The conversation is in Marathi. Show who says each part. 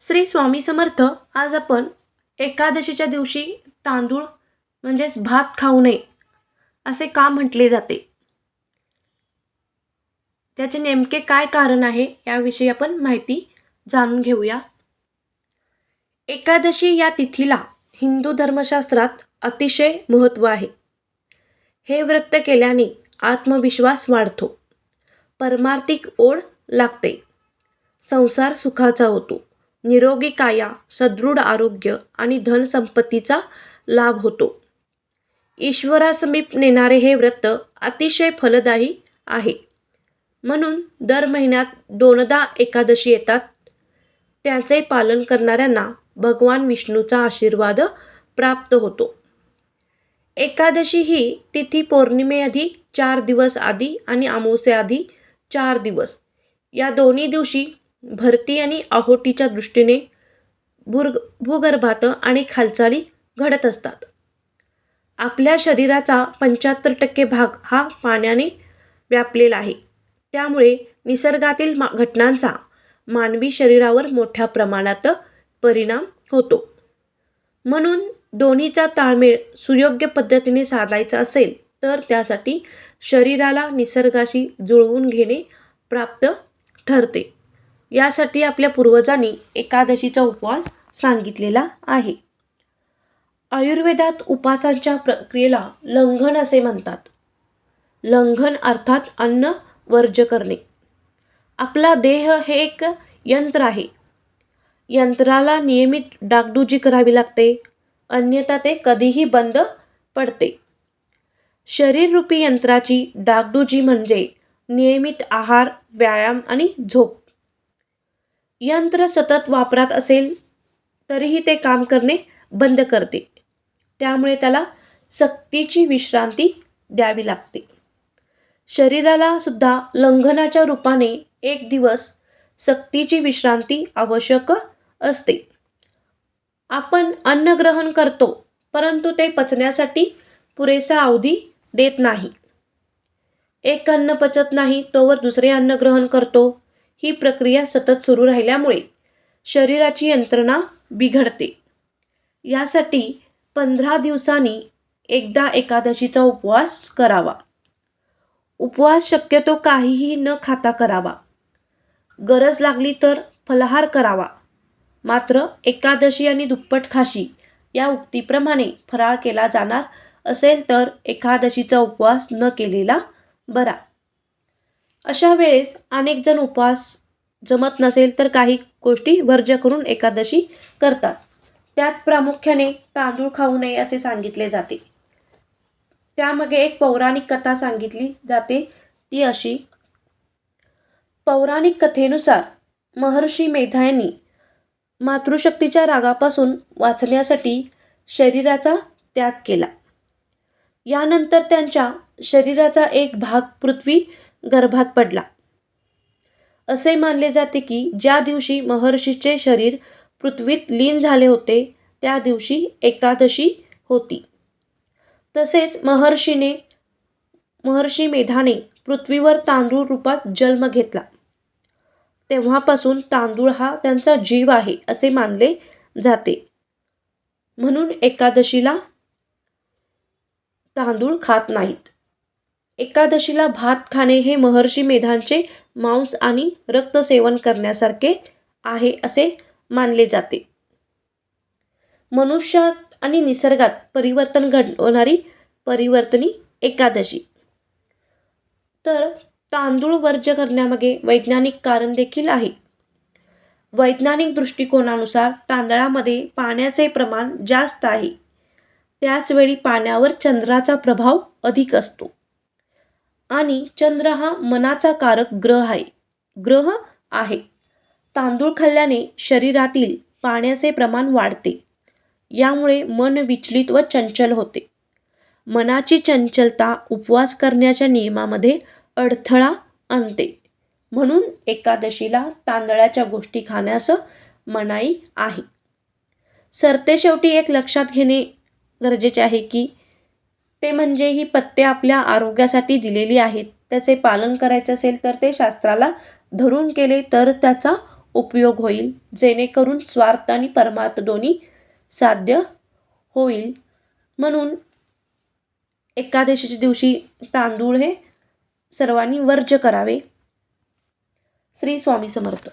Speaker 1: श्री स्वामी समर्थ आज आपण एकादशीच्या दिवशी तांदूळ म्हणजेच भात खाऊ नये असे का म्हटले जाते? त्याचे नेमके काय कारण आहे याविषयी आपण माहिती जाणून घेऊया. एकादशी या तिथीला हिंदू धर्मशास्त्रात अतिशय महत्त्व आहे. हे व्रत केल्याने आत्मविश्वास वाढतो. परमार्थिक ओढ लागते. संसार सुखाचा होतो. निरोगी काया सदृढ आरोग्य आणि धनसंपत्तीचा लाभ होतो. ईश्वरासमीप नेणारे हे व्रत अतिशय फलदायी आहे. म्हणून दर महिन्यात दोनदा एकादशी येतात. त्याचे पालन करणाऱ्यांना भगवान विष्णूचा आशीर्वाद प्राप्त होतो. एकादशी ही तिथी पौर्णिमेआधी चार दिवस आधी आणि अमावस्याआधी चार दिवस. या दोन्ही दिवशी भरती आणि आहोटीच्या दृष्टीने भूर्ग भूगर्भात आणि खालचाली घडत असतात. आपल्या शरीराचा पंच्याहत्तर टक्के भाग हा पाण्याने व्यापलेला आहे. त्यामुळे निसर्गातील मा घटनांचा मानवी शरीरावर मोठ्या प्रमाणात परिणाम होतो. म्हणून दोन्हीचा ताळमेळ सुयोग्य पद्धतीने साधायचा असेल तर त्यासाठी शरीराला निसर्गाशी जुळवून घेणे प्राप्त ठरते. यासाठी आपल्या पूर्वजांनी एकादशीचा उपवास सांगितलेला आहे. आयुर्वेदात उपासांच्या प्रक्रियेला लंघन असे म्हणतात. लंघन अर्थात अन्न वर्ज करणे. आपला देह हे एक यंत्र आहे. यंत्राला नियमित डागडुजी करावी लागते. अन्यथा ते कधीही बंद पडते. शरीररूपी यंत्राची डागडुजी म्हणजे नियमित आहार व्यायाम आणि झोप. यंत्र सतत वापरात असेल तरीही ते काम करणे बंद करते. त्यामुळे त्याला सक्तीची विश्रांती द्यावी लागते. शरीराला सुद्धा लंघनाच्या रूपाने एक दिवस सक्तीची विश्रांती आवश्यक असते. आपण अन्न ग्रहण करतो परंतु ते पचण्यासाठी पुरेसा अवधी देत नाही. एक अन्न पचत नाही तोवर दुसरे अन्न ग्रहण करतो. ही प्रक्रिया सतत सुरू राहिल्यामुळे शरीराची यंत्रणा बिघडते. यासाठी पंधरा दिवसांनी एकदा एकादशीचा उपवास करावा. उपवास शक्यतो काहीही न खाता करावा. गरज लागली तर फलाहार करावा. मात्र एकादशी आणि दुप्पट खाशी या उक्तीप्रमाणे फराळ केला जाणार असेल तर एकादशीचा उपवास न केलेला बरा. अशा वेळेस अनेक जण उपवास जमत नसेल तर काही गोष्टी वर्ज्य करून एकादशी करतात. त्यात प्रामुख्याने तांदूळ खाऊ नये असे सांगितले जाते. त्यामागे एक पौराणिक कथा सांगितली जाते. ती अशी पौराणिक कथेनुसार महर्षी मेधा यांनी मातृशक्तीच्या रागापासून वाचण्यासाठी शरीराचा त्याग केला. यानंतर त्यांच्या शरीराचा एक भाग पृथ्वी गर्भात पडला. असे मानले जाते की ज्या दिवशी महर्षीचे शरीर पृथ्वीत लीन झाले होते त्या दिवशी एकादशी होती. तसेच महर्षीने महर्षी मेधाने पृथ्वीवर तांदूळ रूपात जन्म घेतला. तेव्हापासून तांदूळ हा त्यांचा जीव आहे असे मानले जाते. म्हणून एकादशीला तांदूळ खात नाहीत. एकादशीला भात खाणे हे महर्षी मेधांचे मांस आणि रक्तसेवन करण्यासारखे आहे असे मानले जाते. मनुष्यात आणि निसर्गात परिवर्तन घडवणारी परिवर्तनी एकादशी. तर तांदूळ वर्ज्य करण्यामागे वैज्ञानिक कारण देखील आहे. वैज्ञानिक दृष्टिकोनानुसार तांदळामध्ये पाण्याचे प्रमाण जास्त आहे. त्याचवेळी पाण्यावर चंद्राचा प्रभाव अधिक असतो. आणि चंद्र हा मनाचा कारक ग्रह आहे. ग्रह आहे. तांदूळ खाल्ल्याने शरीरातील पाण्याचे प्रमाण वाढते. यामुळे मन विचलित व चंचल होते. मनाची चंचलता उपवास करण्याच्या नियमामध्ये अडथळा आणते. म्हणून एकादशीला तांदळाच्या गोष्टी खाण्यास मनाई आहे. सरतेशेवटी एक लक्षात घेणे गरजेचे आहे की ते म्हणजे ही पत्ते आपल्या आरोग्यासाठी दिलेली आहेत. त्याचे पालन करायचे असेल तर ते शास्त्राला धरून केले तर त्याचा उपयोग होईल. जेणेकरून स्वार्थ आणि परमार्थ दोन्ही साध्य होईल. म्हणून एकादशीच्या दिवशी तांदूळ हे सर्वांनी वर्ज्य करावे. श्री स्वामी समर्थ.